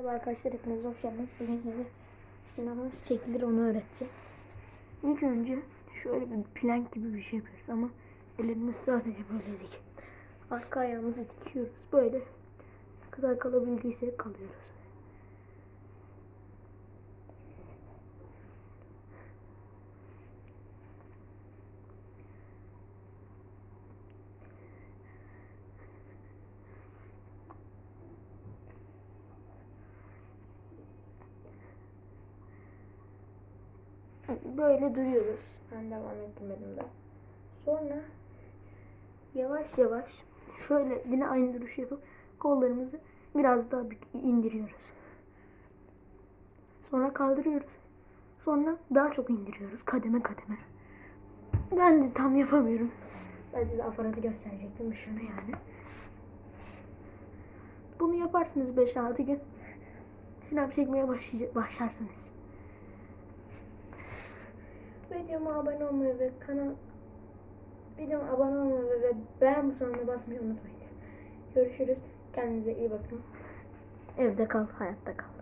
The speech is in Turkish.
Merhaba arkadaşlar hepiniz hoş geldiniz. Bugün size nasıl çekilir onu öğreteceğim. İlk önce şöyle bir plank gibi bir şey yapıyoruz ama ellerimiz sadece böyle dik. Arka ayağımızı dikiyoruz. Böyle ne kadar kalabildiyse kalıyoruz. Böyle duruyoruz. Ben devam ettirmedim de. Sonra yavaş yavaş şöyle yine aynı duruşu yapıp kollarımızı biraz daha indiriyoruz. Sonra kaldırıyoruz. Sonra daha çok indiriyoruz kademe kademe. Ben de tam yapamıyorum. Ben size aparatı gösterecektim şunu yani. Bunu yaparsınız 5-6 gün. Şınav çekmeye başlarsınız. Videoma abone olmayı ve kanal videoma abone olmayı ve beğen butonuna basmayı unutmayın. Görüşürüz. Kendinize iyi bakın. Evde kal, hayatta kal.